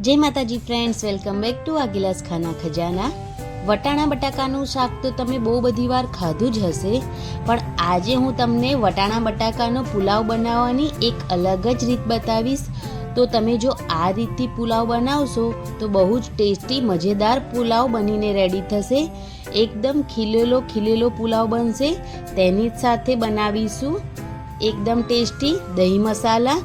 જય માતાજી friends welcome back to Aagilas Khana Khazana. વટાણા બટાકાનું શાક તો તમે બહુ બધી વાર ખાધું જ હશે, પણ આજે હું તમને વટાણા બટાકાનો પુલાવ બનાવવાની એક અલગ જ રીત બતાવીશ. તો તમે જો આ રીતથી પુલાવ બનાવશો, તો બહુ જ ટેસ્ટી, મજેદાર પુલાવ બનીને રેડી થશે. એકદમ ખીલેલો ખીલેલો પુલાવ બનશે, તેની જ સાથે બનાવીશું. એકદમ ટેસ્ટી દહીં મસાલા.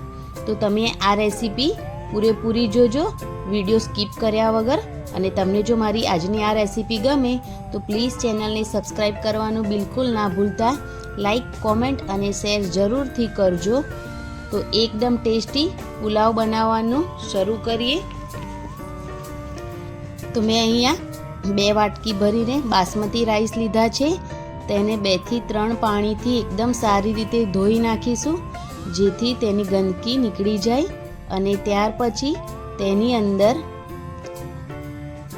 તો તમે આ રેસીપી પૂરેપૂરી જોજો, વીડિયો સ્કીપ કર્યા વગર. અને તમને જો મારી આજની આ રેસીપી ગમે, તો પ્લીઝ ચેનલને સબસ્ક્રાઈબ કરવાનું બિલકુલ ના ભૂલતા. લાઈક, કોમેન્ટ અને શેર જરૂરથી કરજો. તો એકદમ ટેસ્ટી પુલાવ બનાવવાનું શરૂ કરીએ. તો મેં અહીંયા બે વાટકી ભરીને બાસમતી રાઈસ લીધા છે. તેને બેથી ત્રણ પાણીથી એકદમ સારી રીતે ધોઈ નાખીશું, જેથી તેની ગંદકી નીકળી જાય. અને ત્યાર પછી તેની અંદર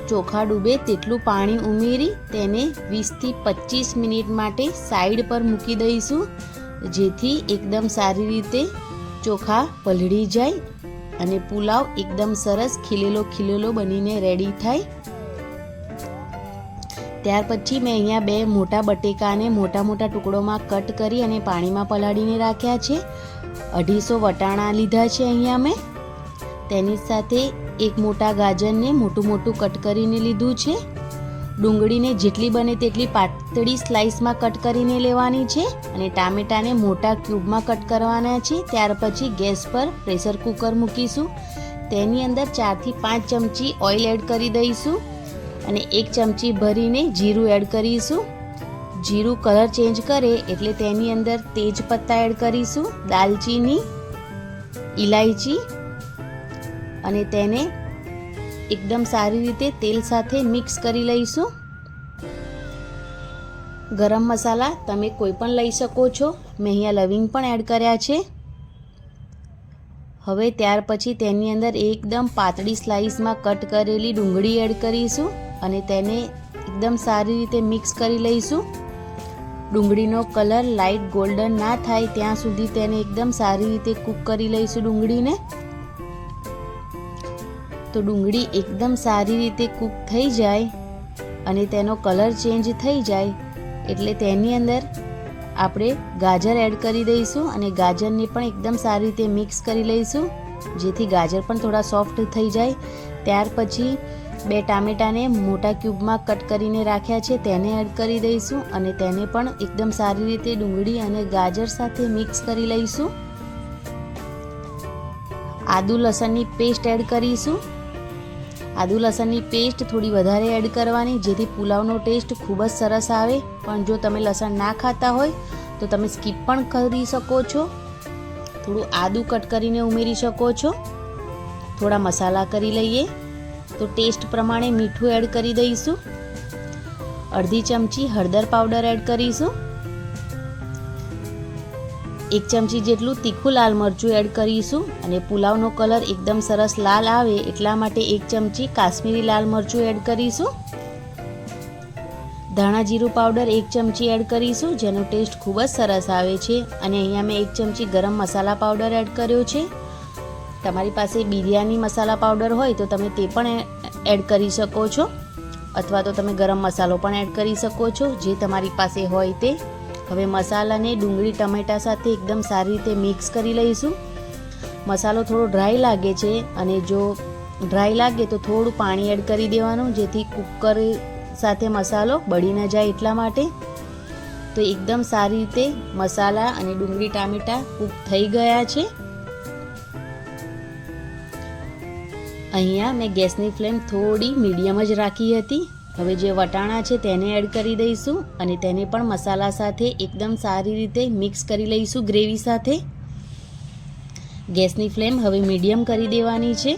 ચોખા ડૂબે તેટલું પાણી ઉમેરી તેને વીસથી પચીસ મિનિટ માટે સાઈડ પર મૂકી દઈશું, જેથી એકદમ સારી રીતે ચોખા પલળી જાય અને પુલાવ એકદમ સરસ ખીલેલો ખીલેલો બનીને રેડી થાય. ત્યાર પછી મેં અહીંયા બે મોટા બટેકાને મોટા મોટા ટુકડોમાં કટ કરી અને પાણીમાં પલાળીને રાખ્યા છે. અઢીસો વટાણા લીધા છે અહીંયા મેં. તેની સાથે એક મોટા ગાજરને મોટું મોટું કટ કરીને લીધું છે. ડુંગળીને જેટલી બને તેટલી પાતળી સ્લાઇસમાં કટ કરીને લેવાની છે અને ટામેટાને મોટા ક્યુબમાં કટ કરવાના છે. ત્યાર પછી ગેસ પર પ્રેશર કુકર મૂકીશું. તેની અંદર ચારથી પાંચ ચમચી ઓઇલ એડ કરી દઈશું અને એક ચમચી ભરીને જીરું એડ કરીશું. જીરું કલર ચેન્જ કરે એટલે તેની અંદર તેજપત્તા એડ કરીશું, દાલચીની ઇલાયચી અને તેને એકદમ સારી રીતે તેલ સાથે મિક્સ કરી લઈશું. ગરમ મસાલા તમે કોઈ પણ લઈ શકો છો. મેં અહીંયા લવિંગ પણ એડ કર્યા છે. હવે ત્યાર પછી તેની અંદર એકદમ પાતળી સ્લાઇસમાં કટ કરેલી ડુંગળી એડ કરીશું અને તેને એકદમ સારી રીતે મિક્સ કરી લઈશું. ડુંગળીનો કલર લાઇટ ગોલ્ડન ના થાય ત્યાં સુધી તેને એકદમ સારી રીતે કૂક કરી લઈશું ડુંગળીને. તો ડુંગળી એકદમ સારી રીતે કૂક થઈ જાય અને તેનો કલર ચેન્જ થઈ જાય એટલે તેની અંદર આપણે ગાજર એડ કરી દઈશું અને ગાજરને પણ એકદમ સારી રીતે મિક્સ કરી લઈશું, જેથી ગાજર પણ થોડા સોફ્ટ થઈ જાય. ત્યાર પછી બે ટામેટાને મોટા ક્યુબમાં કટ કરીને રાખ્યા છે, તેને એડ કરી દઈશું અને તેને પણ એકદમ સારી રીતે ડુંગળી અને ગાજર સાથે મિક્સ કરી લઈશું. આદુ લસણની પેસ્ટ એડ કરીશું. આદુ લસણની પેસ્ટ થોડી વધારે એડ કરવાની, જેથી પુલાવનો ટેસ્ટ ખૂબ જ સરસ આવે. પણ જો તમે લસણ ના ખાતા હોય, તો તમે સ્કીપ પણ કરી શકો છો. થોડું આદુ કટ કરીને ઉમેરી શકો છો. થોડા મસાલા કરી લઈએ. તો ટેસ્ટ પ્રમાણે મીઠું એડ કરી દઈશું. અડધી ચમચી હળદર પાવડર એડ કરીશું. એક ચમચી જેટલું તીખું લાલ મરચું એડ કરીશું અને પુલાવનો કલર એકદમ સરસ લાલ આવે એટલા માટે એક ચમચી કાશ્મીરી લાલ મરચું એડ કરીશું. ધાણા જીરું પાવડર એક ચમચી એડ કરીશું, જેનો ટેસ્ટ ખૂબ જ સરસ આવે છે. અને અહીંયા મેં એક ચમચી ગરમ મસાલા પાવડર એડ કર્યો છે. તમારી પાસે બિરયાની મસાલા પાવડર હોય તો તમે તે પણ એડ કરી શકો છો. અથવા તો તમે ગરમ મસાલો પણ એડ કરી શકો છો. જે તમારી પાસે હોય તે. હવે મસાલાને ડુંગળી, ટમેટા સાથે એકદમ સારી રીતે મિક્સ કરી લઈશું. મસાલો થોડો ડ્રાય લાગે છે અને જો ડ્રાય લાગે તો થોડું પાણી એડ કરી દેવાનું, જેથી કુકર સાથે મસાલો બળી ન જાય એટલા માટે. તો એકદમ સારી રીતે મસાલા અને ડુંગળી, ટામેટા કૂક થઈ ગયા છે. અહીંયા મેં ગેસની ફ્લેમ થોડી મીડિયમ જ રાખી હતી. હવે જે વટાણા છે તેને એડ કરી દઈશું અને તેને પણ મસાલા સાથે એકદમ સારી રીતે મિક્સ કરી લઈશું ગ્રેવી સાથે. ગેસની ફ્લેમ હવે મીડિયમ કરી દેવાની છે.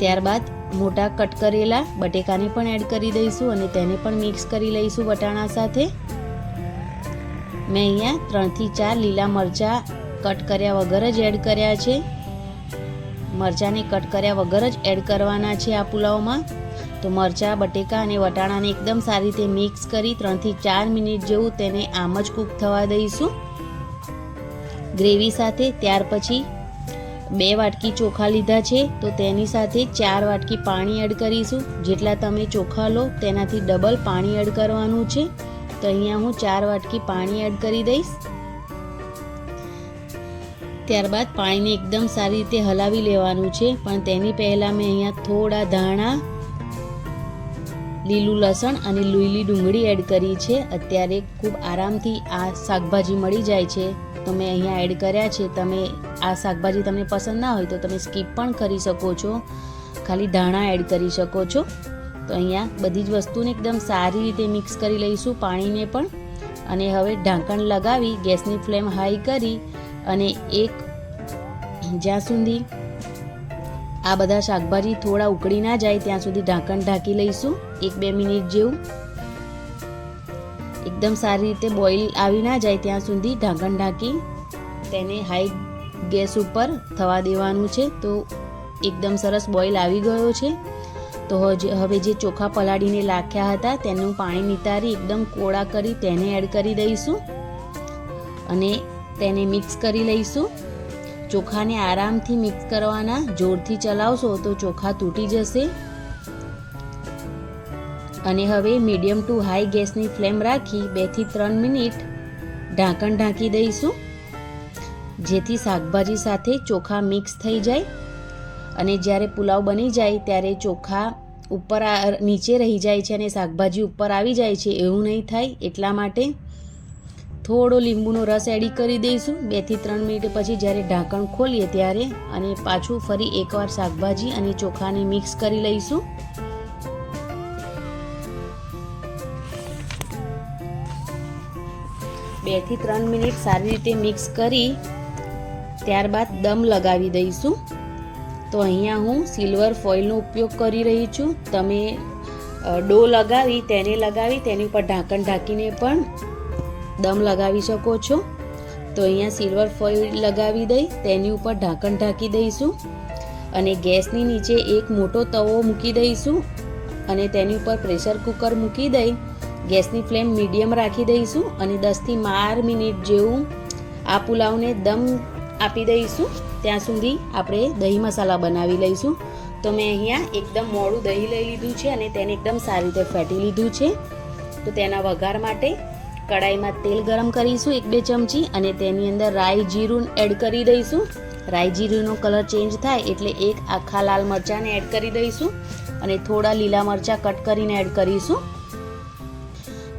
ત્યારબાદ મોટા કટ કરેલા બટેકાને પણ એડ કરી દઈશું અને તેને પણ મિક્સ કરી લઈશું વટાણા સાથે. મેં અહીંયા ત્રણથી ચાર લીલા મરચાં કટ કર્યા વગર જ એડ કર્યા છે. મરચાંને કટ કર્યા વગર જ એડ કરવાના છે આ પુલાવમાં. તો મરચાં, બટેકા અને વટાણાને એકદમ સારી રીતે મિક્સ કરી ત્રણથી ચાર મિનિટ જેવું તેને આમ જ કૂક થવા દઈશું. ગ્રેવી સાથે ત્યાર પછી બે વાટકી ચોખા લીધા છે. તો તેની સાથે ચાર વાટકી પાણી એડ કરીશું. જેટલા તમે ચોખા લો તેનાથી ડબલ પાણી એડ કરવાનું છે. તો અહીંયા હું ચાર વાટકી પાણી એડ કરી દઈશ. ત્યારબાદ પાણીને એકદમ સારી રીતે હલાવી લેવાનું છે. પણ તેની પહેલાં મેં અહીંયા થોડા ધાણા, લીલું લસણ અને લીલી ડુંગળી એડ કરી છે. અત્યારે ખૂબ આરામથી આ શાકભાજી મળી જાય છે. તો મેં અહીંયા એડ કર્યા છે. તમે આ શાકભાજી તમને પસંદ ના હોય તો તમે સ્કીપ પણ કરી શકો છો. ખાલી ધાણા એડ કરી શકો છો. તો અહીંયા બધી જ વસ્તુને એકદમ સારી રીતે મિક્સ કરી લઈશું પાણીને પણ. અને હવે ઢાંકણ લગાવી, ગેસની ફ્લેમ હાઈ કરી અને એક જ્યાં સુધી આ બધા શાકભાજી થોડા ઉકળી ના જાય, ત્યાં સુધી ઢાંકણ ઢાંકી લઈશું. એક બે મિનિટ જેવું. એકદમ સારી રીતે બોઇલ આવી ના જાય, ત્યાં સુધી ઢાંકણ ઢાંકી તેને હાઈ ગેસ ઉપર થવા દેવાનું છે. તો એકદમ સરસ બોઇલ આવી ગયો છે. તો હવે જે ચોખા પલાળીને લાખ્યા હતા, તેનું પાણી નિતારી એકદમ કોળા કરી તેને એડ કરી દઈશું. અને તેને મિક્સ કરી લઈશું. ચોખાને આરામથી મિક્સ કરવાના. જોરથી ચલાવશો તો ચોખા તૂટી જશે. અને હવે મીડિયમ ટુ હાઈ ગેસની ફ્લેમ રાખી બેથી ત્રણ મિનિટ ઢાંકણ ઢાંકી દઈશું. જેથી શાકભાજી સાથે ચોખા મિક્સ થઈ જાય. અને જ્યારે પુલાવ બની જાય ત્યારે ચોખા ઉપર નીચે રહી જાય છે અને શાકભાજી ઉપર આવી જાય છે એવું નહીં થાય એટલા માટે થોડો લીંબુનો રસ એડી કરી દઈશું. બેથી ત્રણ મિનિટ પછી જ્યારે ઢાંકણ ખોલીએ ત્યારે અને પાછું ફરી એકવાર શાકભાજી અને ચોખાને મિક્સ કરી લઈશું. બેથી ત્રણ મિનિટ સારી રીતે મિક્સ કરી ત્યારબાદ દમ લગાવી દઈશું. તો અહીંયા હું સિલ્વર ફોઇલનો ઉપયોગ કરી રહી છું. તમે ડો લગાવી, તેને લગાવી, તેની ઉપર ઢાંકણ ઢાંકીને પણ દમ લગાવી શકો છો. તો અહીંયા સિલ્વર ફોઇલ લગાવી દઈ, તેની ઉપર ઢાંકણ ઢાંકી દઈશું. અને ગેસની નીચે એક મોટો તવો મૂકી દઈશું. અને તેની ઉપર પ્રેશર કુકર મૂકી દઈ, ગેસની ફ્લેમ મીડિયમ રાખી દઈશું અને દસથી બાર મિનિટ જેવું આ પુલાવને દમ આપી દઈશું. ત્યાં સુધી આપણે દહીં મસાલા બનાવી લઈશું. તો મેં અહીંયા એકદમ મોડું દહીં લઈ લીધું છે અને તેને એકદમ સારી રીતે ફેટી લીધું છે. તો તેના વઘાર માટે કડાઈમાં તેલ ગરમ કરીશું એક બે ચમચી અને તેની અંદર રાઈ જીરું એડ કરી દઈશું. રાઈ જીરુંનો કલર ચેન્જ થાય એટલે એક આખા લાલ મરચાંને એડ કરી દઈશું અને થોડા લીલા મરચાં કટ કરીને એડ કરીશું.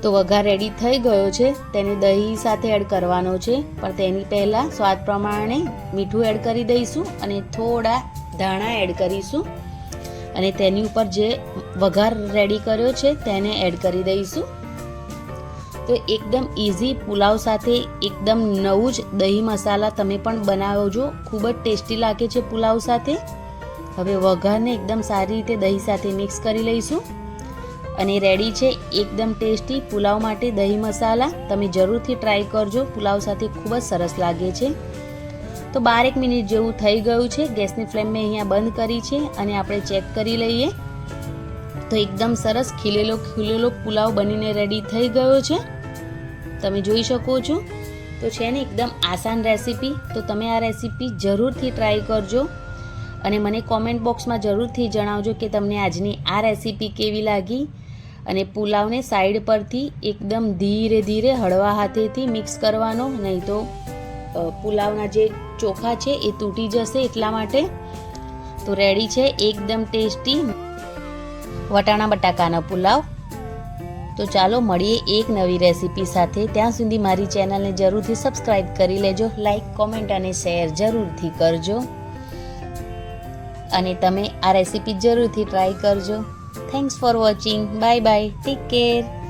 તો વઘાર રેડી થઈ ગયો છે. તેને દહીં સાથે એડ કરવાનો છે. પણ તેની પહેલાં સ્વાદ પ્રમાણે મીઠું એડ કરી દઈશું અને થોડા ધાણા એડ કરીશું. અને તેની ઉપર જે વઘાર રેડી કર્યો છે તેને એડ કરી દઈશું. તો એકદમ ઇઝી પુલાવ સાથે એકદમ નવું જ દહીં મસાલા તમે પણ બનાવજો. ખૂબ જ ટેસ્ટી લાગે છે પુલાવ સાથે. હવે વઘારને એકદમ સારી રીતે દહીં સાથે મિક્સ કરી લઈશું. અને રેડી છે એકદમ ટેસ્ટી પુલાવ માટે દહીં મસાલા. તમે જરૂરથી ટ્રાય કરજો. પુલાવ સાથે ખૂબ જ સરસ લાગે છે. તો બારેક મિનિટ જેવું થઈ ગયું છે. ગેસની ફ્લેમ મેં અહીંયા બંધ કરી છે અને આપણે ચેક કરી લઈએ. તો એકદમ સરસ ખીલેલો ખીલેલો પુલાવ બનીને રેડી થઈ ગયો છે. તમે જોઈ શકો છો. તો છે ને એકદમ આસાન રેસીપી તો તમે આ રેસીપી જરૂરથી ટ્રાય કરજો. અને મને કોમેન્ટ બોક્સમાં જરૂરથી જણાવજો કે તમને આજની આ રેસીપી કેવી લાગી. અને પુલાવને સાઈડ પરથી એકદમ ધીરે ધીરે હળવા હાથેથી મિક્સ કરવાનો. નહીં તો પુલાવના જે ચોખા છે એ તૂટી જશે એટલા માટે. તો રેડી છે એકદમ ટેસ્ટી વટાણા, બટાકાનો પુલાવ. તો ચાલો મળીએ એક નવી રેસીપી સાથે. ત્યાં સુધી મારી ચેનલને જરૂરથી સબસ્ક્રાઈબ કરી લેજો લાઈક કોમેન્ટ અને શેર જરૂરથી કરજો. અને તમે આ રેસીપી જરૂરથી ટ્રાય કરજો. Thanks for watching bye bye take care